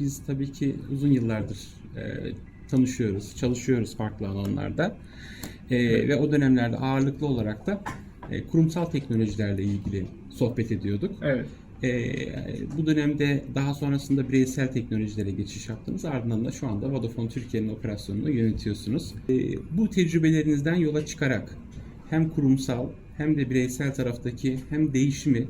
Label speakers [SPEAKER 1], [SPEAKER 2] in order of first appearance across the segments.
[SPEAKER 1] Biz tabii ki uzun yıllardır e, tanışıyoruz, çalışıyoruz farklı alanlarda. E, ve o dönemlerde ağırlıklı olarak da e, kurumsal teknolojilerle ilgili sohbet ediyorduk.
[SPEAKER 2] Evet.
[SPEAKER 1] E, bu dönemde daha sonrasında bireysel teknolojilere geçiş yaptınız. Ardından da şu anda Vodafone Türkiye'nin operasyonunu yönetiyorsunuz. E, bu tecrübelerinizden yola çıkarak hem kurumsal hem de bireysel taraftaki hem değişimi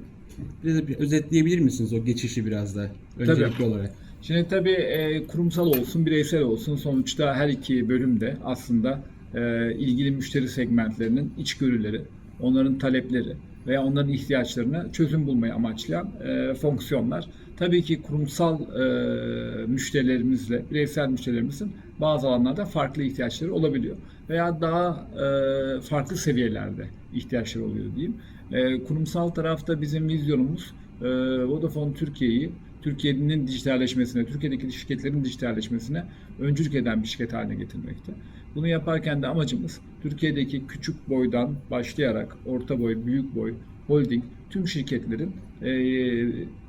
[SPEAKER 1] biraz bir özetleyebilir misiniz o geçişi biraz da öncelikli olarak?
[SPEAKER 2] Şimdi tabii e, kurumsal olsun, bireysel olsun sonuçta her iki bölümde aslında e, ilgili müşteri segmentlerinin içgörüleri, onların talepleri veya onların ihtiyaçlarına çözüm bulmayı amaçlayan e, fonksiyonlar. Tabii ki kurumsal e, müşterilerimizle bireysel müşterilerimizin bazı alanlarda farklı ihtiyaçları olabiliyor. Veya daha e, farklı seviyelerde ihtiyaçları oluyor diyeyim. E, kurumsal tarafta bizim vizyonumuz e, Vodafone Türkiye'yi Türkiye'nin dijitalleşmesine, Türkiye'deki şirketlerin dijitalleşmesine öncülük eden bir şirket haline getirmekte. Bunu yaparken de amacımız Türkiye'deki küçük boydan başlayarak orta boy, büyük boy, holding tüm şirketlerin e,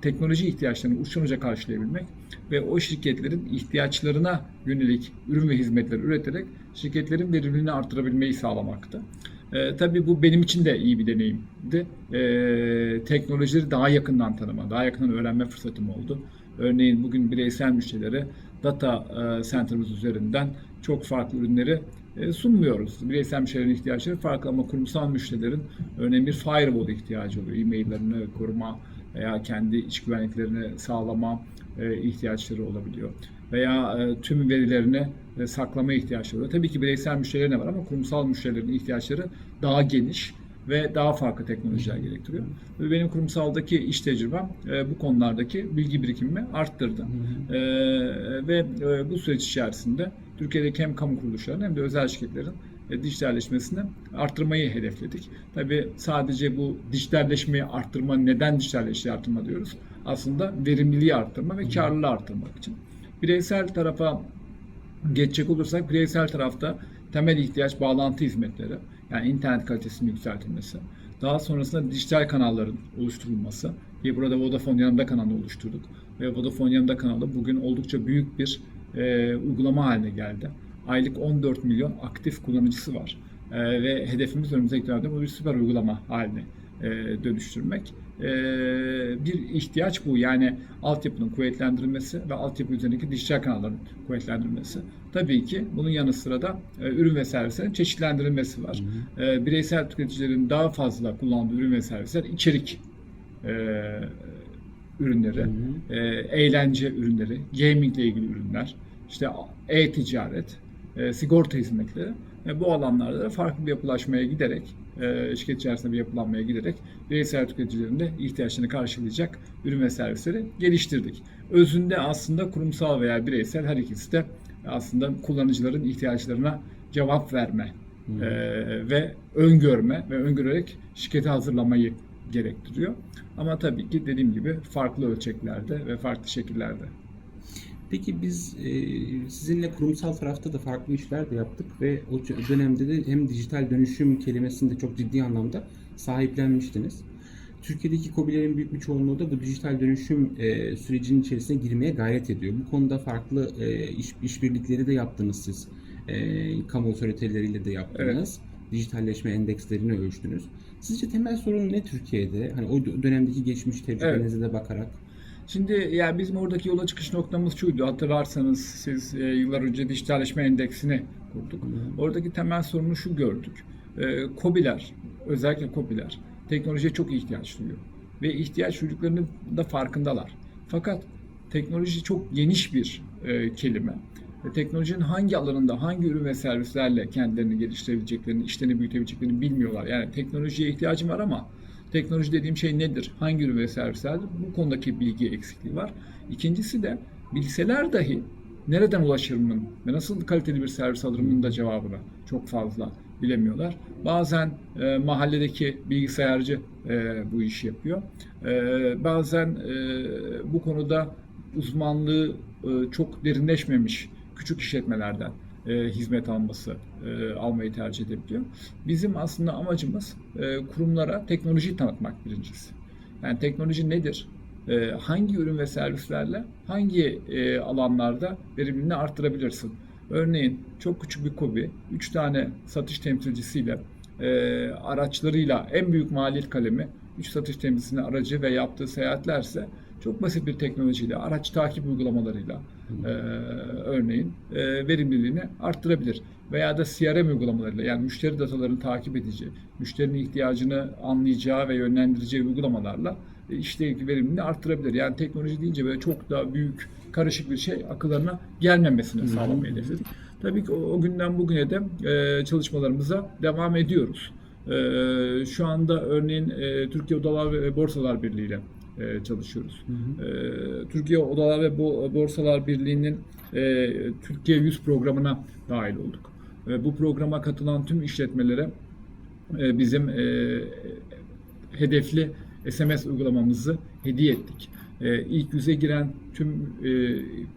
[SPEAKER 2] teknoloji ihtiyaçlarını uçtan uca karşılayabilmek ve o şirketlerin ihtiyaçlarına yönelik ürün ve hizmetler üreterek şirketlerin verimliliğini artırabilmeyi sağlamakta. E, tabii bu benim için de iyi bir deneyimdi. E, teknolojileri daha yakından tanıma, daha yakından öğrenme fırsatım oldu. Örneğin bugün bireysel müşterilere data e, center'ımız üzerinden çok farklı ürünleri sunmuyoruz. Bireysel müşterilerin ihtiyaçları farklı ama kurumsal müşterilerin örneğin bir firewall ihtiyacı oluyor. E-maillerini koruma veya kendi iç güvenliklerini sağlama e, ihtiyaçları olabiliyor. Veya e, tüm verilerini e, saklama ihtiyaçları oluyor. Tabii ki bireysel müşterilerin de var ama kurumsal müşterilerin ihtiyaçları daha geniş ve daha farklı teknolojiler gerektiriyor. Ve benim kurumsaldaki iş tecrübem e, bu konulardaki bilgi birikimimi arttırdı. E, ve e, bu süreç içerisinde Türkiye'deki hem kamu kuruluşlarının hem de özel şirketlerin e, dijitalleşmesini arttırmayı hedefledik. Tabii sadece bu dijitalleşmeyi arttırma, neden dijitalleşmeyi arttırma diyoruz? Aslında verimliliği arttırma ve karlılığı arttırmak için. Bireysel tarafa geçecek olursak bireysel tarafta temel ihtiyaç bağlantı hizmetleri. Yani internet kalitesinin yükseltilmesi. Daha sonrasında dijital kanalların oluşturulması. Ki burada Vodafone yanımda kanalı oluşturduk. Ve Vodafone yanımda kanalı bugün oldukça büyük bir e, uygulama haline geldi. Aylık 14 milyon aktif kullanıcısı var. E, ve hedefimiz önümüzdeki dönemde bu bir süper uygulama haline e, dönüştürmek. E, bir ihtiyaç bu. Yani altyapının kuvvetlendirilmesi ve altyapı üzerindeki dijital kanalların kuvvetlendirilmesi. Tabii ki bunun yanı sıra da e, ürün ve servislerin çeşitlendirilmesi var. E, bireysel tüketicilerin daha fazla kullandığı ürün ve servisler içerik e, ürünleri, e, eğlence ürünleri, gaming ile ilgili ürünler, işte e-ticaret, e, sigorta hizmetleri ve bu alanlarda da farklı bir yapılaşmaya giderek, e, şirket içerisinde bir yapılanmaya giderek bireysel tüketicilerin de ihtiyaçlarını karşılayacak ürün ve servisleri geliştirdik. Özünde aslında kurumsal veya bireysel her ikisi de aslında kullanıcıların ihtiyaçlarına cevap verme e, ve öngörme ve öngörerek şirketi hazırlamayı gerektiriyor. Ama tabii ki dediğim gibi farklı ölçeklerde ve farklı şekillerde.
[SPEAKER 1] Peki biz e, sizinle kurumsal tarafta da farklı işler de yaptık ve o dönemde de hem dijital dönüşüm kelimesini de çok ciddi anlamda sahiplenmiştiniz. Türkiye'deki KOBİ'lerin büyük bir çoğunluğu da bu dijital dönüşüm e, sürecinin içerisine girmeye gayret ediyor. Bu konuda farklı e, iş, işbirlikleri de yaptınız siz. E, kamu otoriteleriyle de yaptınız. Dijitalleşme endekslerini ölçtünüz. Sizce temel sorun ne Türkiye'de? Hani o dönemdeki geçmiş tecrübenize de bakarak.
[SPEAKER 2] Şimdi yani bizim oradaki yola çıkış noktamız şuydu. Hatırlarsanız siz e, yıllar önce dijitalleşme endeksini kurduk. Oradaki temel sorunu şu gördük. E, KOBİ'ler, özellikle KOBİ'ler teknolojiye çok ihtiyaç duyuyor. Ve ihtiyaç duyduklarının da farkındalar. Fakat teknoloji çok geniş bir e, kelime. Ve teknolojinin hangi alanında, hangi ürün ve servislerle kendilerini geliştirebileceklerini, işlerini büyütebileceklerini bilmiyorlar. Yani teknolojiye ihtiyacım var ama teknoloji dediğim şey nedir? Hangi ürün ve servislerdir? Bu konudaki bilgi eksikliği var. İkincisi de bilseler dahi nereden ulaşırımın ve nasıl kaliteli bir servis alırımın da cevabını çok fazla bilemiyorlar. Bazen e, mahalledeki bilgisayarcı e, bu işi yapıyor. E, bazen e, bu konuda uzmanlığı e, çok derinleşmemiş küçük işletmelerden e, hizmet alması, e, almayı tercih edebiliyor. Bizim aslında amacımız e, kurumlara teknolojiyi tanıtmak birincisi. Yani teknoloji nedir? E, hangi ürün ve servislerle hangi e, alanlarda verimliliğini arttırabilirsin? Örneğin çok küçük bir kobi, 3 tane satış temsilcisiyle e, araçlarıyla en büyük maliyet kalemi 3 satış temsilcisinin aracı ve yaptığı seyahatlerse çok basit bir teknolojiyle, araç takip uygulamalarıyla e, örneğin e, verimliliğini arttırabilir. Veya da CRM uygulamalarıyla yani müşteri datalarını takip edeceği, müşterinin ihtiyacını anlayacağı ve yönlendireceği uygulamalarla e, işteki verimliliğini arttırabilir. Yani teknoloji deyince böyle çok daha büyük, karışık bir şey akıllarına gelmemesini sağlamayı hedefledik. Tabii ki o, o günden bugüne de e, çalışmalarımıza devam ediyoruz. E, şu anda örneğin e, Türkiye Odalar ve Borsalar Birliği ile e, çalışıyoruz. E, Türkiye Odalar ve Bo- Borsalar Birliği'nin e, Türkiye 100 programına dahil olduk. E, bu programa katılan tüm işletmelere e, bizim e, hedefli SMS uygulamamızı hediye ettik. E, ilk yüze giren tüm e,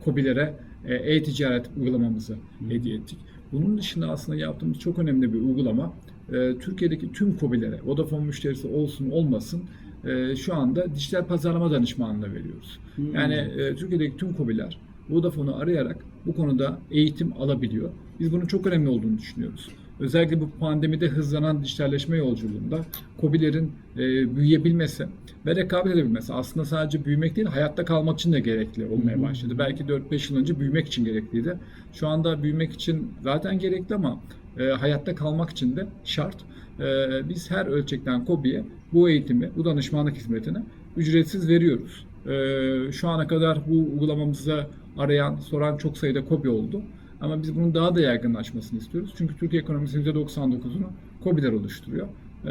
[SPEAKER 2] KOBİ'lere e, e-ticaret uygulamamızı hediye ettik. Bunun dışında aslında yaptığımız çok önemli bir uygulama. E, Türkiye'deki tüm KOBİ'lere, Vodafone müşterisi olsun olmasın e, şu anda dijital pazarlama danışmanlığı veriyoruz. Yani e, Türkiye'deki tüm KOBİ'ler Vodafone'u arayarak bu konuda eğitim alabiliyor. Biz bunun çok önemli olduğunu düşünüyoruz. Özellikle bu pandemide hızlanan dijitalleşme yolculuğunda KOBİ'lerin e, büyüyebilmesi ve rekabet edebilmesi aslında sadece büyümek değil hayatta kalmak için de gerekli olmaya başladı. Belki 4-5 yıl önce büyümek için gerekliydi. Şu anda büyümek için zaten gerekli ama e, hayatta kalmak için de şart. E, biz her ölçekten KOBİ'ye bu eğitimi, bu danışmanlık hizmetini ücretsiz veriyoruz. E, şu ana kadar bu uygulamamızı arayan, soran çok sayıda KOBİ oldu. Ama biz bunun daha da yaygınlaşmasını istiyoruz. Çünkü Türkiye ekonomisinin %99'unu KOBİ'ler oluşturuyor. Ee,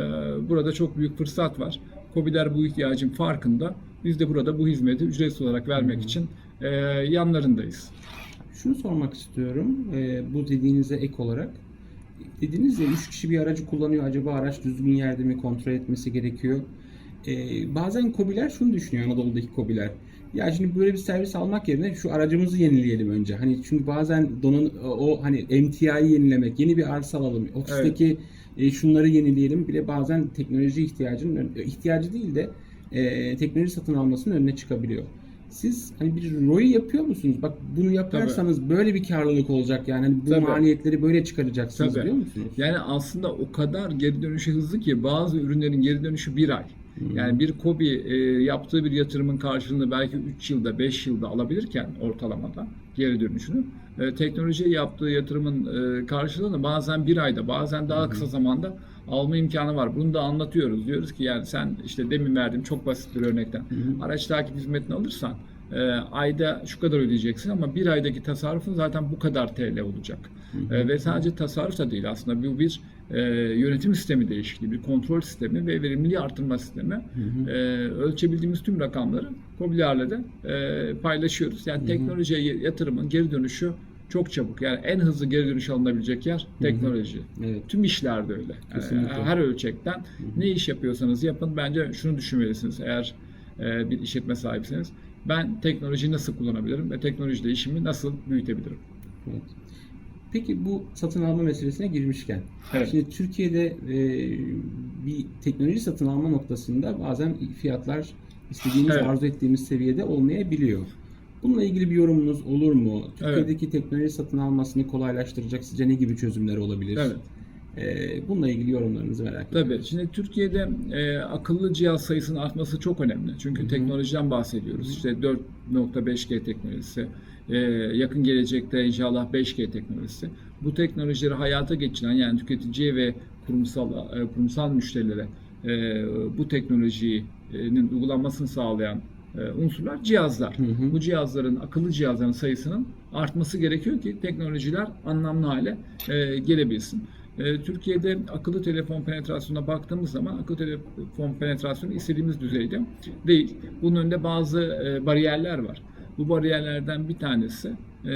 [SPEAKER 2] Burada çok büyük fırsat var. KOBİ'ler bu ihtiyacın farkında. Biz de burada bu hizmeti ücretsiz olarak vermek için e, yanlarındayız.
[SPEAKER 1] Şunu sormak istiyorum. e, bu dediğinize ek olarak. Dediniz ya 3 kişi bir aracı kullanıyor. Acaba araç düzgün yerde mi kontrol etmesi gerekiyor? E, bazen kobiler şunu düşünüyor Anadolu'daki kobiler. Ya şimdi böyle bir servis almak yerine şu aracımızı yenileyelim önce. Hani çünkü bazen donun o hani MTI'yi yenilemek, yeni bir arsa alalım, ofisteki e, şunları yenileyelim bile bazen teknoloji ihtiyacının ön- ihtiyacı değil de e, teknoloji satın almasının önüne çıkabiliyor. Siz hani bir ROI yapıyor musunuz? Bak bunu yaparsanız böyle bir karlılık olacak yani Hani bu
[SPEAKER 2] Tabii.
[SPEAKER 1] maliyetleri böyle çıkaracaksınız
[SPEAKER 2] Tabii.
[SPEAKER 1] biliyor musunuz?
[SPEAKER 2] Yani aslında o kadar geri dönüşü hızlı ki bazı ürünlerin geri dönüşü bir ay. Yani bir KOBİ e, yaptığı bir yatırımın karşılığını belki 3 yılda 5 yılda alabilirken ortalamada geri dönüşünü e, teknolojiye yaptığı yatırımın e, karşılığını bazen bir ayda bazen daha kısa zamanda alma imkanı var. Bunu da anlatıyoruz. Diyoruz ki yani sen işte demin verdiğim çok basit bir örnekten araç takip hizmetini alırsan e, ayda şu kadar ödeyeceksin ama bir aydaki tasarrufun zaten bu kadar TL olacak. E, ve sadece tasarruf da değil aslında bu bir e, yönetim sistemi değişikliği, bir kontrol sistemi ve verimliliği artırma sistemi. E, ölçebildiğimiz tüm rakamları KOBİ'lerle de e, paylaşıyoruz. Yani teknolojiye yatırımın geri dönüşü çok çabuk. Yani en hızlı geri dönüş alınabilecek yer teknoloji.
[SPEAKER 1] Evet.
[SPEAKER 2] Tüm işlerde öyle. Yani
[SPEAKER 1] Kesinlikle.
[SPEAKER 2] her ölçekten ne iş yapıyorsanız yapın. Bence şunu düşünmelisiniz. Eğer e, bir işletme sahipseniz ben teknolojiyi nasıl kullanabilirim ve teknolojide işimi nasıl büyütebilirim?
[SPEAKER 1] Evet. Peki bu satın alma meselesine girmişken,
[SPEAKER 2] Evet.
[SPEAKER 1] şimdi Türkiye'de e, bir teknoloji satın alma noktasında bazen fiyatlar istediğimiz,
[SPEAKER 2] Evet.
[SPEAKER 1] arzu ettiğimiz seviyede olmayabiliyor. Bununla ilgili bir yorumunuz olur mu? Türkiye'deki teknoloji satın almasını kolaylaştıracak sizce ne gibi çözümler olabilir?
[SPEAKER 2] Evet.
[SPEAKER 1] E, bununla ilgili yorumlarınızı merak ediyorum.
[SPEAKER 2] Tabii. Şimdi Türkiye'de e, akıllı cihaz sayısının artması çok önemli. Çünkü teknolojiden bahsediyoruz. İşte 4.5G teknolojisi, e, yakın gelecekte inşallah 5G teknolojisi. Bu teknolojileri hayata geçiren yani tüketiciye ve kurumsal e, kurumsal müşterilere e, bu teknolojinin uygulanmasını sağlayan e, unsurlar cihazlar.
[SPEAKER 1] Hı hı.
[SPEAKER 2] Bu cihazların, akıllı cihazların sayısının artması gerekiyor ki teknolojiler anlamlı hale e, gelebilsin. E, Türkiye'de akıllı telefon penetrasyonuna baktığımız zaman akıllı telefon penetrasyonu istediğimiz düzeyde değil. Bunun önünde bazı e, bariyerler var. Bu bariyerlerden bir tanesi e,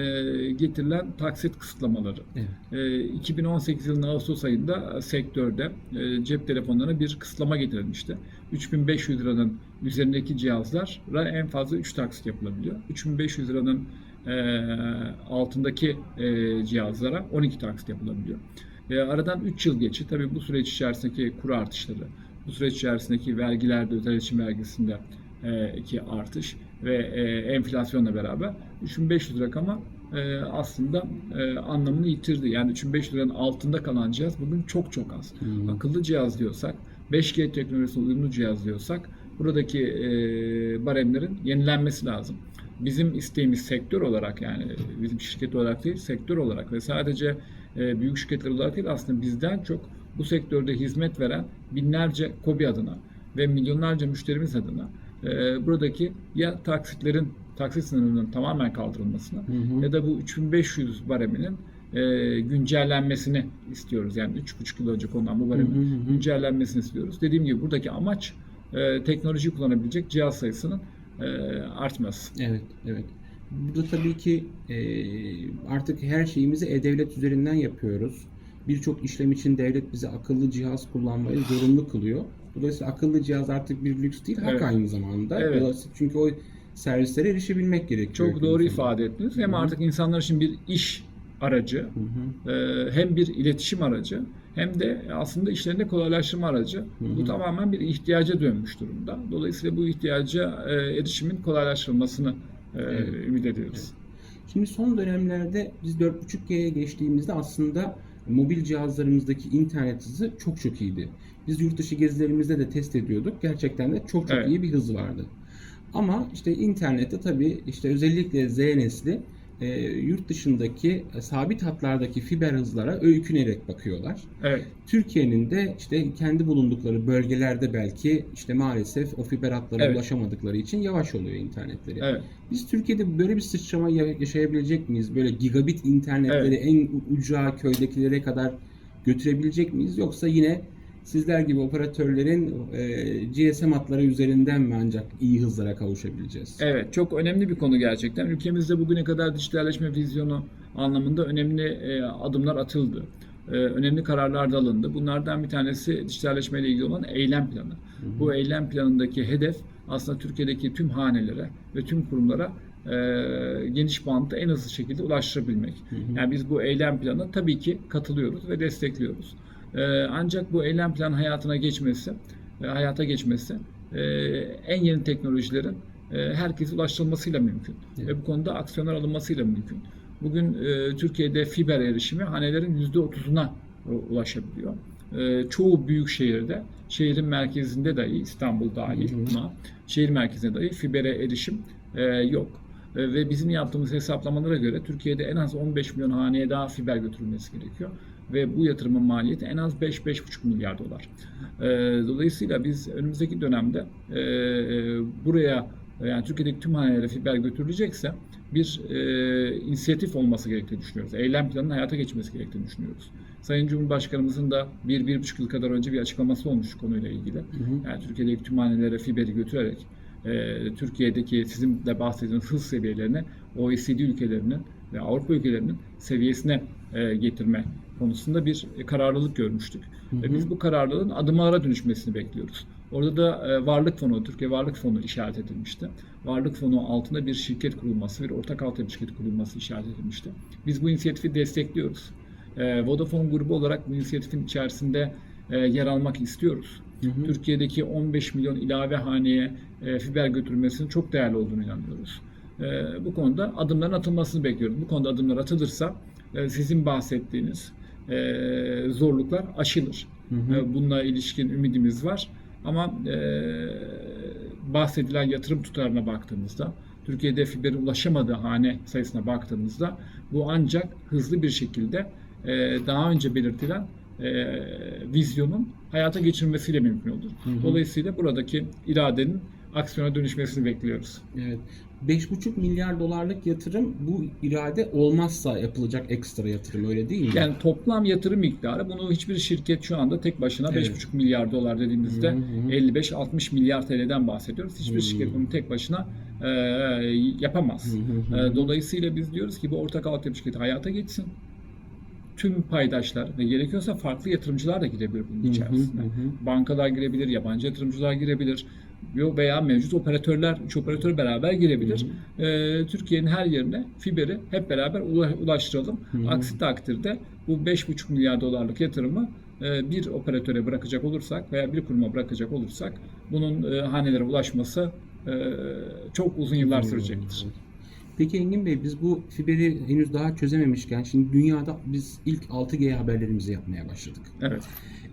[SPEAKER 2] getirilen taksit kısıtlamaları.
[SPEAKER 1] Evet.
[SPEAKER 2] E, 2018 yılının Ağustos ayında sektörde e, cep telefonlarına bir kısıtlama getirilmişti. 3500 liranın üzerindeki cihazlara en fazla 3 taksit yapılabiliyor. 3500 liranın e, altındaki e, cihazlara 12 taksit yapılabiliyor. E, aradan 3 yıl geçti. Tabii bu süreç içerisindeki kuru artışları, bu süreç içerisindeki vergilerde, özel iletişim vergisinde e, iki artış ve e, enflasyonla beraber 3500 rakama e, aslında e, anlamını yitirdi. Yani 3500 liranın altında kalan cihaz bugün çok çok az.
[SPEAKER 1] Hmm.
[SPEAKER 2] Akıllı cihaz diyorsak, 5G teknolojisine uyumlu cihaz diyorsak buradaki e, baremlerin yenilenmesi lazım. Bizim isteğimiz sektör olarak yani bizim şirket olarak değil sektör olarak ve sadece e, büyük şirketler olarak değil aslında bizden çok bu sektörde hizmet veren binlerce KOBİ adına ve milyonlarca müşterimiz adına e, buradaki ya taksitlerin taksit sınırının tamamen kaldırılmasını
[SPEAKER 1] Hı hı.
[SPEAKER 2] ya da bu 3500 bareminin e, güncellenmesini istiyoruz. Yani 3,5 yıl önce konulan bu baremin
[SPEAKER 1] Hı hı hı.
[SPEAKER 2] güncellenmesini istiyoruz. Dediğim gibi buradaki amaç e, teknolojiyi kullanabilecek cihaz sayısının e, artması.
[SPEAKER 1] Evet, evet. Burada tabii ki e, artık her şeyimizi e-devlet üzerinden yapıyoruz. Birçok işlem için devlet bize akıllı cihaz kullanmayı zorunlu kılıyor. Dolayısıyla akıllı cihaz artık bir lüks değil, hak
[SPEAKER 2] Evet.
[SPEAKER 1] aynı zamanda.
[SPEAKER 2] Evet.
[SPEAKER 1] Dolayısıyla çünkü o servislere erişebilmek gerekiyor.
[SPEAKER 2] Çok doğru
[SPEAKER 1] sonunda.
[SPEAKER 2] ifade ettiniz. Hem
[SPEAKER 1] Hı hı.
[SPEAKER 2] artık insanlar için bir iş aracı,
[SPEAKER 1] Hı hı.
[SPEAKER 2] e, hem bir iletişim aracı hem de aslında işlerinde kolaylaştırma aracı.
[SPEAKER 1] Hı
[SPEAKER 2] Bu
[SPEAKER 1] hı.
[SPEAKER 2] tamamen bir ihtiyaca dönmüş durumda. Dolayısıyla bu ihtiyaca e, erişimin kolaylaştırılmasını e,
[SPEAKER 1] Evet.
[SPEAKER 2] ümit ediyoruz.
[SPEAKER 1] Şimdi son dönemlerde biz 4.5G'ye geçtiğimizde aslında mobil cihazlarımızdaki internet hızı çok çok iyiydi. Biz yurt dışı gezilerimizde de test ediyorduk. Gerçekten de çok çok
[SPEAKER 2] Evet.
[SPEAKER 1] iyi bir hız vardı. Ama işte internette tabii işte özellikle Z nesli e, yurt dışındaki e, sabit hatlardaki fiber hızlara öykünerek bakıyorlar.
[SPEAKER 2] Evet.
[SPEAKER 1] Türkiye'nin de işte kendi bulundukları bölgelerde belki işte maalesef o fiber hatlara
[SPEAKER 2] Evet.
[SPEAKER 1] ulaşamadıkları için yavaş oluyor internetleri.
[SPEAKER 2] Evet.
[SPEAKER 1] Biz Türkiye'de böyle bir sıçrama ya- yaşayabilecek miyiz? Böyle gigabit internetleri en u- uca köydekilere kadar götürebilecek miyiz? Yoksa yine sizler gibi operatörlerin e, GSM hatları üzerinden mi ancak iyi hızlara kavuşabileceğiz?
[SPEAKER 2] Evet, çok önemli bir konu gerçekten. Ülkemizde bugüne kadar dijitalleşme vizyonu anlamında önemli e, adımlar atıldı. E, önemli kararlar da alındı. Bunlardan bir tanesi dijitalleşme ile ilgili olan eylem planı. Bu eylem planındaki hedef aslında Türkiye'deki tüm hanelere ve tüm kurumlara e, geniş bantta en hızlı şekilde ulaştırabilmek. Yani biz bu eylem planına tabii ki katılıyoruz ve destekliyoruz. E, ancak bu eylem planı hayatına geçmesi, e, hayata geçmesi e, en yeni teknolojilerin e, herkese ulaştırılmasıyla mümkün.
[SPEAKER 1] Evet.
[SPEAKER 2] Ve bu konuda aksiyonlar alınmasıyla mümkün. Bugün Türkiye'de fiber erişimi hanelerin %30'una ulaşabiliyor. Çoğu büyük şehirde, şehrin merkezinde dahi, İstanbul dahil buna, şehir merkezine dahi fibere erişim yok. Ve bizim yaptığımız hesaplamalara göre Türkiye'de en az 15 milyon haneye daha fiber götürülmesi gerekiyor. Ve bu yatırımın maliyeti en az 5-5,5 milyar dolar. E, dolayısıyla biz önümüzdeki dönemde e, e, buraya yani Türkiye'deki tüm hanelere fiber götürülecekse bir e, inisiyatif olması gerektiğini düşünüyoruz. Eylem planının hayata geçmesi gerektiğini düşünüyoruz. Sayın Cumhurbaşkanımızın da bir, bir buçuk yıl kadar önce bir açıklaması olmuş konuyla ilgili.
[SPEAKER 1] Hı hı.
[SPEAKER 2] Yani Türkiye'deki tüm hanelere fiberi götürerek e, Türkiye'deki sizin de bahsettiğiniz hız seviyelerini OECD ülkelerinin ve Avrupa ülkelerinin seviyesine getirme konusunda bir kararlılık görmüştük.
[SPEAKER 1] Hı
[SPEAKER 2] Ve
[SPEAKER 1] hı.
[SPEAKER 2] biz bu kararlılığın adımlara dönüşmesini bekliyoruz. Orada da e, Varlık Fonu, Türkiye Varlık Fonu işaret edilmişti. Varlık Fonu altında bir şirket kurulması, bir ortak altyapı şirketi kurulması işaret edilmişti. Biz bu inisiyatifi destekliyoruz. E, Vodafone grubu olarak bu inisiyatifin içerisinde e, yer almak istiyoruz.
[SPEAKER 1] Hı hı.
[SPEAKER 2] Türkiye'deki 15 milyon ilave haneye e, fiber götürülmesinin çok değerli olduğunu inanıyoruz. E, bu konuda adımların atılmasını bekliyoruz. Bu konuda adımlar atılırsa e, sizin bahsettiğiniz e, zorluklar aşılır.
[SPEAKER 1] Hı hı.
[SPEAKER 2] E, bununla ilişkin ümidimiz var. Ama e, bahsedilen yatırım tutarına baktığımızda, Türkiye'de fiberin ulaşamadığı hane sayısına baktığımızda bu ancak hızlı bir şekilde e, daha önce belirtilen e, vizyonun hayata geçirilmesiyle mümkün olur.
[SPEAKER 1] Hı hı.
[SPEAKER 2] Dolayısıyla buradaki iradenin aksiyona dönüşmesini bekliyoruz.
[SPEAKER 1] Evet. 5,5 milyar dolarlık yatırım bu irade olmazsa yapılacak ekstra yatırım öyle değil mi?
[SPEAKER 2] Yani toplam yatırım miktarı bunu hiçbir şirket şu anda tek başına
[SPEAKER 1] Evet.
[SPEAKER 2] 5,5 milyar dolar dediğimizde
[SPEAKER 1] Hı hı hı.
[SPEAKER 2] 55-60 milyar TL'den bahsediyoruz. Hiçbir
[SPEAKER 1] Hı.
[SPEAKER 2] şirket bunu tek başına e, yapamaz.
[SPEAKER 1] Hı hı hı.
[SPEAKER 2] E, dolayısıyla biz diyoruz ki bu ortak altyapı şirketi hayata geçsin. Tüm paydaşlar ve gerekiyorsa farklı yatırımcılar da girebilir bunun
[SPEAKER 1] Hı hı
[SPEAKER 2] içerisine.
[SPEAKER 1] hı hı.
[SPEAKER 2] Bankalar girebilir, yabancı yatırımcılar girebilir. Veya mevcut operatörler, üç operatör beraber girebilir. Ee, Türkiye'nin her yerine fiberi hep beraber ula- ulaştıralım.
[SPEAKER 1] hı.
[SPEAKER 2] Aksi takdirde bu 5,5 milyar dolarlık yatırımı e, bir operatöre bırakacak olursak veya bir kuruma bırakacak olursak bunun e, hanelere ulaşması e, çok uzun yıllar sürecektir.
[SPEAKER 1] Peki Engin Bey biz bu fiberi henüz daha çözememişken şimdi dünyada biz ilk 6G haberlerimizi yapmaya başladık.
[SPEAKER 2] Evet.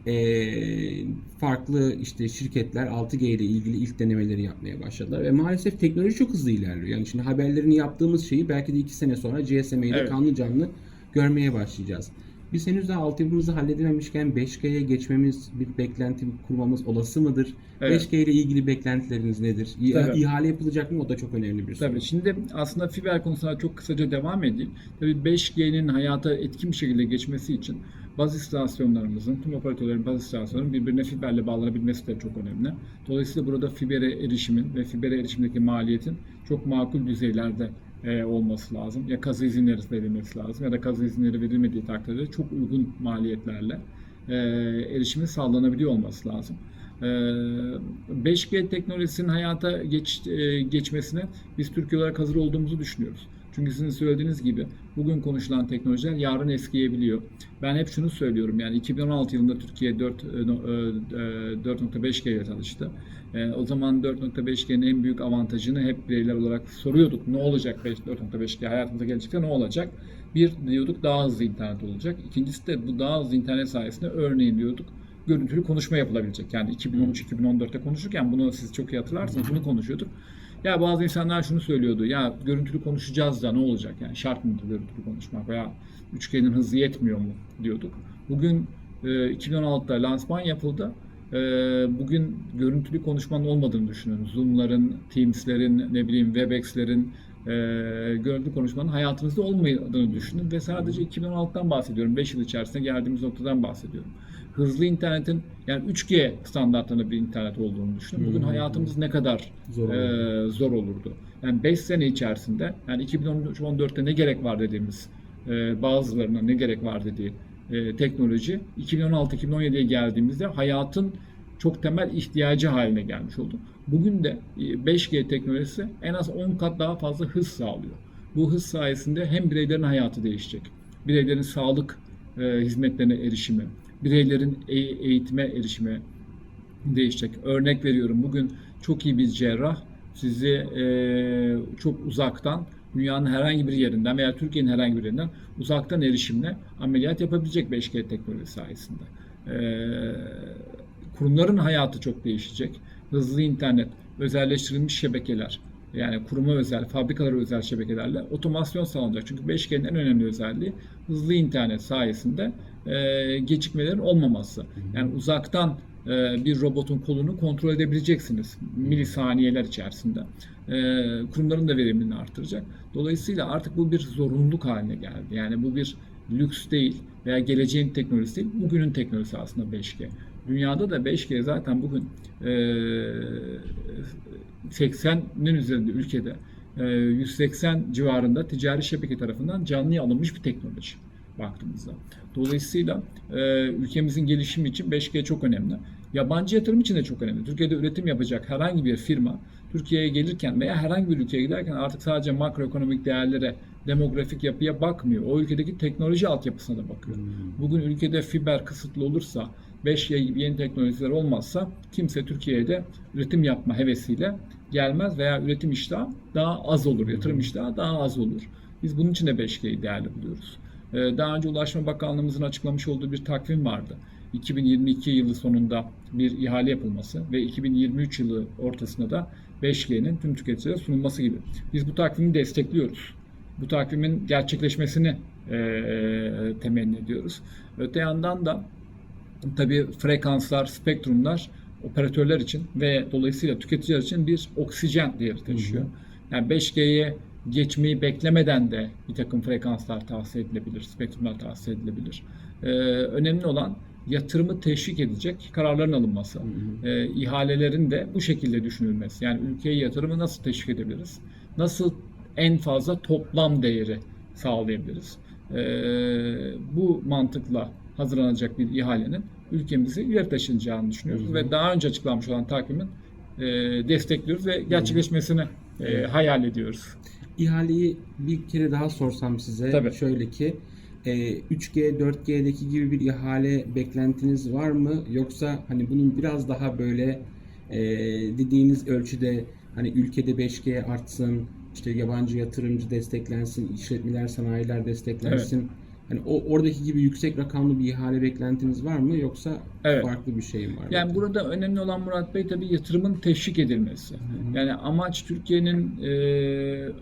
[SPEAKER 1] Ee, farklı işte şirketler 6G ile ilgili ilk denemeleri yapmaya başladılar ve maalesef teknoloji çok hızlı ilerliyor. Yani şimdi haberlerini yaptığımız şeyi belki de 2 sene sonra GSM'de
[SPEAKER 2] Evet.
[SPEAKER 1] kanlı canlı görmeye başlayacağız. Biz henüz daha altyapımızı halledememişken 5G'ye geçmemiz, bir beklenti kurmamız olası mıdır?
[SPEAKER 2] Evet.
[SPEAKER 1] 5G ile ilgili beklentileriniz nedir?
[SPEAKER 2] Tabii.
[SPEAKER 1] İhale yapılacak mı? O da çok önemli bir soru.
[SPEAKER 2] Tabii şimdi aslında fiber konusuna çok kısaca devam edeyim. Tabii 5G'nin hayata etkin bir şekilde geçmesi için baz istasyonlarımızın, tüm operatörlerin baz istasyonlarının birbirine fiberle bağlanabilmesi de çok önemli. Dolayısıyla burada fibere erişimin ve fibere erişimdeki maliyetin çok makul düzeylerde e, olması lazım. Ya kazı izinleri verilmesi lazım ya da kazı izinleri verilmediği takdirde çok uygun maliyetlerle e, erişimin sağlanabiliyor olması lazım. E, 5G teknolojisinin hayata geç, e, geçmesine biz Türkiye olarak hazır olduğumuzu düşünüyoruz. Çünkü sizin söylediğiniz gibi bugün konuşulan teknolojiler yarın eskiyebiliyor. Ben hep şunu söylüyorum yani 2016 yılında Türkiye 4, e, e, 4.5G ile tanıştı. E, O zaman 4.5G'nin en büyük avantajını hep bireyler olarak soruyorduk. Ne olacak 5 4.5G hayatımıza gelecekte ne olacak? Bir diyorduk daha hızlı internet olacak. İkincisi de bu daha hızlı internet sayesinde örneğin diyorduk görüntülü konuşma yapılabilecek. Yani 2013-2014'te konuşurken bunu siz çok iyi hatırlarsınız. Bunu konuşuyorduk. Ya bazı insanlar şunu söylüyordu. Ya görüntülü konuşacağız da ne olacak? Yani şart mıdır görüntülü konuşmak veya 3G'nin hızı yetmiyor mu diyorduk. Bugün e, 2016'da lansman yapıldı. E, bugün görüntülü konuşmanın olmadığını düşünün. Zoom'ların, Teams'lerin, ne bileyim Webex'lerin e, görüntülü konuşmanın hayatınızda olmadığını düşünün ve sadece 2016'dan bahsediyorum. 5 yıl içerisinde geldiğimiz noktadan bahsediyorum. Hızlı internetin yani 3G standartlarında bir internet olduğunu düşünün. Bugün
[SPEAKER 1] Hmm.
[SPEAKER 2] hayatımız ne kadar
[SPEAKER 1] Zor
[SPEAKER 2] e, zor olurdu. Yani 5 sene içerisinde yani 2013-14'te ne gerek var dediğimiz e, bazılarına ne gerek var dediği e, teknoloji 2016-2017'ye geldiğimizde hayatın çok temel ihtiyacı haline gelmiş oldu. Bugün de e, 5G teknolojisi en az 10 kat daha fazla hız sağlıyor. Bu hız sayesinde hem bireylerin hayatı değişecek, bireylerin sağlık e, hizmetlerine erişimi, bireylerin e- eğitime erişimi değişecek. Örnek veriyorum bugün çok iyi bir cerrah sizi e, çok uzaktan dünyanın herhangi bir yerinden veya Türkiye'nin herhangi bir yerinden uzaktan erişimle ameliyat yapabilecek 5G teknolojisi sayesinde. E, kurumların hayatı çok değişecek. Hızlı internet, özelleştirilmiş şebekeler, yani kuruma özel, fabrikalara özel şebekelerle otomasyon sağlanacak. Çünkü 5G'nin en önemli özelliği hızlı internet sayesinde e, gecikmelerin olmaması. Yani uzaktan e, bir robotun kolunu kontrol edebileceksiniz milisaniyeler içerisinde. E, kurumların da verimliliğini artıracak. Dolayısıyla artık bu bir zorunluluk haline geldi. Yani bu bir lüks değil veya geleceğin teknolojisi değil, bugünün teknolojisi aslında 5G. Dünyada da 5G zaten bugün e, 80'nin üzerinde ülkede e, 180 civarında ticari şebeke tarafından canlıya alınmış bir teknoloji baktığımızda. Dolayısıyla e, ülkemizin gelişimi için 5G çok önemli. Yabancı yatırım için de çok önemli. Türkiye'de üretim yapacak herhangi bir firma Türkiye'ye gelirken veya herhangi bir ülkeye giderken artık sadece makroekonomik değerlere, demografik yapıya bakmıyor. O ülkedeki teknoloji altyapısına da bakıyor. Bugün ülkede fiber kısıtlı olursa, 5G gibi yeni teknolojiler olmazsa kimse Türkiye'de üretim yapma hevesiyle gelmez veya üretim iştahı daha az olur, yatırım iştahı daha az olur. Biz bunun için de 5G'yi değerli buluyoruz. Ee, Daha önce Ulaştırma Bakanlığımızın açıklamış olduğu bir takvim vardı. 2022 yılı sonunda bir ihale yapılması ve 2023 yılı ortasında da 5G'nin tüm tüketicilere sunulması gibi. Biz bu takvimi destekliyoruz. Bu takvimin gerçekleşmesini e, temenni ediyoruz. Öte yandan da tabii frekanslar, spektrumlar operatörler için ve dolayısıyla tüketiciler için bir oksijen değeri taşıyor. Yani 5G'ye geçmeyi beklemeden de bir takım frekanslar tavsiye edilebilir, spektrumlar tavsiye edilebilir. Ee, önemli olan yatırımı teşvik edecek kararların alınması, e, ihalelerin de bu şekilde düşünülmesi. Yani ülkeye yatırımı nasıl teşvik edebiliriz? Nasıl en fazla toplam değeri sağlayabiliriz? Ee, bu mantıkla hazırlanacak bir ihalenin ülkemizi ileri taşınacağını düşünüyoruz.
[SPEAKER 1] Hı hı.
[SPEAKER 2] Ve daha önce açıklanmış olan takvimin e, destekliyoruz ve gerçekleşmesini e, hayal ediyoruz.
[SPEAKER 1] İhaleyi bir kere daha sorsam size
[SPEAKER 2] Tabii.
[SPEAKER 1] şöyle ki e, 3G, 4G'deki gibi bir ihale beklentiniz var mı? Yoksa hani bunun biraz daha böyle e, dediğiniz ölçüde hani ülkede 5G artsın, işte yabancı yatırımcı desteklensin, işletmeler, sanayiler desteklensin. Hani o oradaki gibi yüksek rakamlı bir ihale beklentiniz var mı? Yoksa
[SPEAKER 2] Evet.
[SPEAKER 1] farklı bir şey mi var?
[SPEAKER 2] Yani burada önemli olan Murat Bey tabii yatırımın teşvik edilmesi. Yani amaç Türkiye'nin e,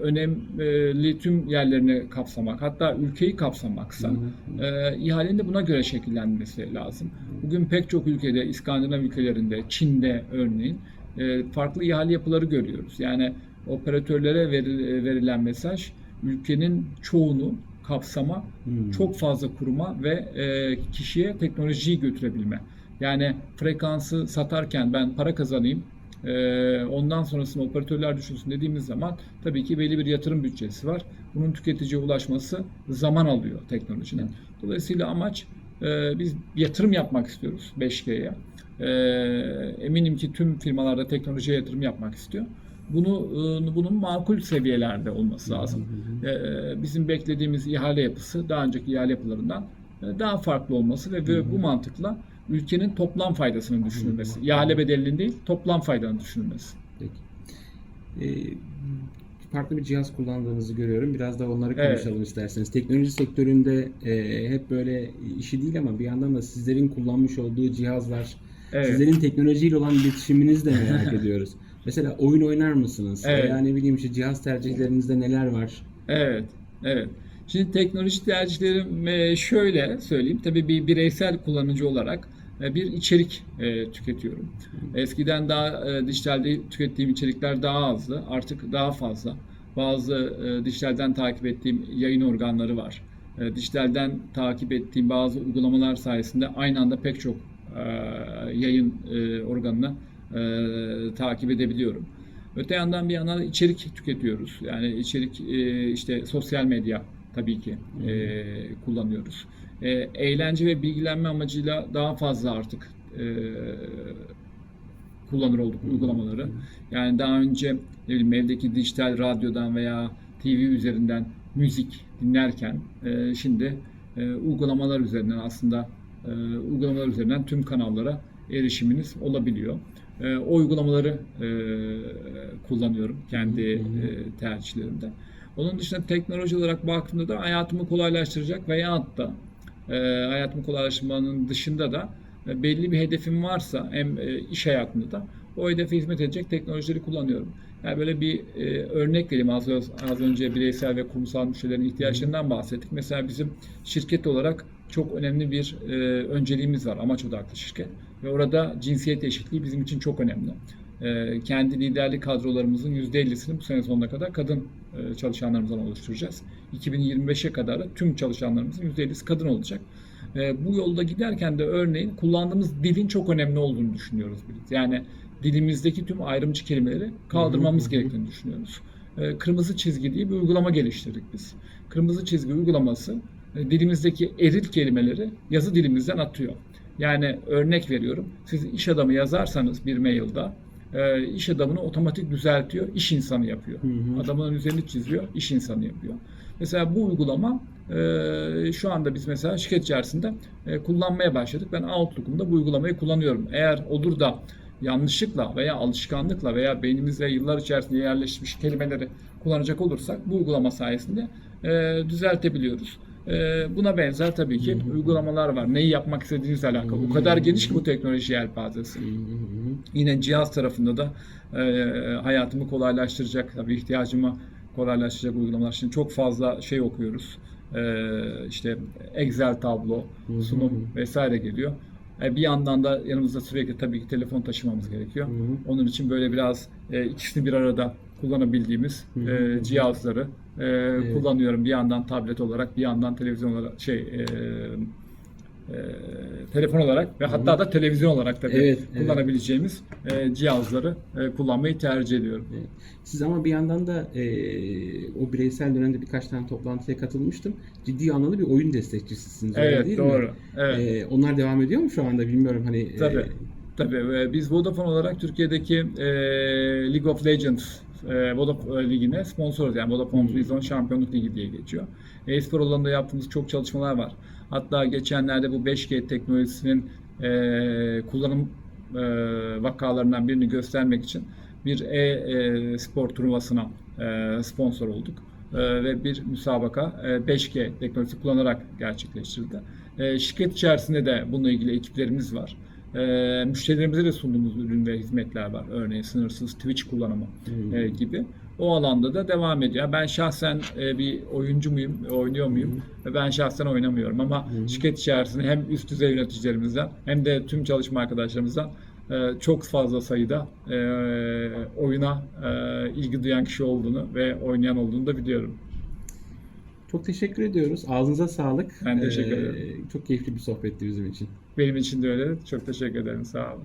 [SPEAKER 2] önemli tüm yerlerini kapsamak, hatta ülkeyi kapsamaksa
[SPEAKER 1] Hı
[SPEAKER 2] e, ihalenin de buna göre şekillenmesi lazım. Bugün pek çok ülkede, İskandinav ülkelerinde, Çin'de örneğin e, farklı ihale yapıları görüyoruz. Yani operatörlere veril- verilen mesaj ülkenin çoğunu kapsama,
[SPEAKER 1] Hmm.
[SPEAKER 2] çok fazla kuruma ve e, kişiye teknolojiyi götürebilme. Yani frekansı satarken ben para kazanayım, e, ondan sonrasında operatörler düşünsün dediğimiz zaman tabii ki belli bir yatırım bütçesi var. Bunun tüketiciye ulaşması zaman alıyor teknolojinin. Dolayısıyla amaç e, biz yatırım yapmak istiyoruz 5G'ye. E, eminim ki tüm firmalarda teknolojiye yatırım yapmak istiyor. Bunu e, bunun makul seviyelerde olması lazım. E, bizim beklediğimiz ihale yapısı daha önceki ihale yapılarından e, daha farklı olması ve bu mantıkla ülkenin toplam faydasının düşünülmesi. İhale bedelinin değil, toplam faydanın düşünülmesi.
[SPEAKER 1] Peki. Ee, farklı bir cihaz kullandığınızı görüyorum. Biraz da onları
[SPEAKER 2] Evet.
[SPEAKER 1] konuşalım isterseniz. Teknoloji sektöründe e, hep böyle işi değil ama bir yandan da sizlerin kullanmış olduğu cihazlar,
[SPEAKER 2] Evet.
[SPEAKER 1] sizlerin teknolojiyle olan iletişiminiz de merak ediyoruz. Mesela oyun oynar mısınız?
[SPEAKER 2] Evet.
[SPEAKER 1] Veya ne bileyim işte cihaz tercihlerinizde neler var?
[SPEAKER 2] Evet, evet. Şimdi teknoloji tercihlerim e, şöyle söyleyeyim. Tabii bir bireysel kullanıcı olarak e, bir içerik e, tüketiyorum. Eskiden daha dijitalde tükettiğim içerikler daha azdı. Artık daha fazla. Bazı dijitalden takip ettiğim yayın organları var. Dijitalden takip ettiğim bazı uygulamalar sayesinde aynı anda pek çok yayın organını e, takip edebiliyorum. Öte yandan bir yandan içerik tüketiyoruz. Yani içerik e, işte sosyal medya tabii ki e, kullanıyoruz. E, eğlence ve bilgilenme amacıyla daha fazla artık e, kullanır olduk uygulamaları. Yani daha önce ne bileyim evdeki dijital radyodan veya TV üzerinden müzik dinlerken e, şimdi e, uygulamalar üzerinden aslında e, uygulamalar üzerinden tüm kanallara erişiminiz olabiliyor. E, o uygulamaları e, kullanıyorum kendi e, tercihlerimde. Onun dışında teknoloji olarak baktığımda da hayatımı kolaylaştıracak veyahut da e, hayatımı kolaylaştırmanın dışında da e, belli bir hedefim varsa hem e, iş hayatında da o hedefe hizmet edecek teknolojileri kullanıyorum. Yani böyle bir e, örnek vereyim. Az, az önce bireysel ve kurumsal müşterilerin ihtiyaçlarından bahsettik. Mesela bizim şirket olarak çok önemli bir e, önceliğimiz var. Amaç odaklı şirket. Ve orada cinsiyet eşitliği bizim için çok önemli. E, kendi liderlik kadrolarımızın %50'sini bu sene sonuna kadar kadın e, çalışanlarımızdan oluşturacağız. 2025'e kadar da tüm çalışanlarımızın %50'si kadın olacak. E, bu yolda giderken de örneğin kullandığımız dilin çok önemli olduğunu düşünüyoruz biz. Yani dilimizdeki tüm ayrımcı kelimeleri kaldırmamız gerektiğini düşünüyoruz. E, Kırmızı çizgi diye bir uygulama geliştirdik biz. Kırmızı çizgi uygulaması e, dilimizdeki eril kelimeleri yazı dilimizden atıyor. Yani örnek veriyorum. Siz iş adamı yazarsanız bir mailde e, iş adamını otomatik düzeltiyor, iş insanı yapıyor. Adamın üzerini çiziyor, iş insanı yapıyor. Mesela bu uygulama e, şu anda biz mesela şirket içerisinde e, kullanmaya başladık. Ben Outlook'umda bu uygulamayı kullanıyorum. Eğer olur da yanlışlıkla veya alışkanlıkla veya beynimizde yıllar içerisinde yerleşmiş kelimeleri kullanacak olursak bu uygulama sayesinde e, düzeltebiliyoruz. E, buna benzer tabii ki uygulamalar var. Neyi yapmak istediğinizle alakalı. O kadar geniş ki bu teknoloji yelpazesi. Yine cihaz tarafında da e, hayatımı kolaylaştıracak, tabii ihtiyacımı kolaylaştıracak uygulamalar. Şimdi çok fazla şey okuyoruz. E, işte Excel tablo, sunum vesaire geliyor. E, bir yandan da yanımızda sürekli tabii ki telefon taşımamız gerekiyor. Onun için böyle biraz e, ikisini bir arada kullanabildiğimiz cihazları e, kullanıyorum. Bir yandan tablet olarak, bir yandan televizyon olarak şey e, e, telefon olarak ve hatta da televizyon olarak tabii
[SPEAKER 1] Evet, evet.
[SPEAKER 2] kullanabileceğimiz e, cihazları e, kullanmayı tercih ediyorum.
[SPEAKER 1] Evet. Siz ama bir yandan da e, o bireysel dönemde birkaç tane toplantıya katılmıştım. Ciddi anlamda bir oyun destekçisisiniz öyle
[SPEAKER 2] Evet,
[SPEAKER 1] değil mi?
[SPEAKER 2] doğru. Evet.
[SPEAKER 1] E, onlar devam ediyor mu şu anda bilmiyorum hani. e,
[SPEAKER 2] Tabii. Tabii e, biz Vodafone olarak Türkiye'deki e, League of Legends e, Vodafone Ligi'ne sponsoruz. Yani Vodafone Free Zone Şampiyonluk Ligi diye geçiyor. E-spor alanında yaptığımız çok çalışmalar var. Hatta geçenlerde bu 5G teknolojisinin e, kullanım e, vakalarından birini göstermek için bir e-spor turnuvasına e, sponsor olduk. E, ve bir müsabaka e, 5G teknolojisi kullanarak gerçekleştirildi. E, şirket içerisinde de bununla ilgili ekiplerimiz var. E, müşterilerimize de sunduğumuz ürün ve hizmetler var. Örneğin sınırsız Twitch kullanımı
[SPEAKER 1] Hmm.
[SPEAKER 2] e, gibi. O alanda da devam ediyor. Ben şahsen e, bir oyuncu muyum, oynuyor muyum? Ben şahsen oynamıyorum ama şirket içerisinde hem üst düzey yöneticilerimizden hem de tüm çalışma arkadaşlarımızdan e, çok fazla sayıda e, oyuna e, ilgi duyan kişi olduğunu ve oynayan olduğunu da biliyorum.
[SPEAKER 1] Çok teşekkür ediyoruz. Ağzınıza sağlık.
[SPEAKER 2] Ben teşekkür
[SPEAKER 1] Ee,
[SPEAKER 2] ederim.
[SPEAKER 1] Çok keyifli bir sohbetti bizim için.
[SPEAKER 2] Benim için de öyle. Çok teşekkür ederim. Sağ olun.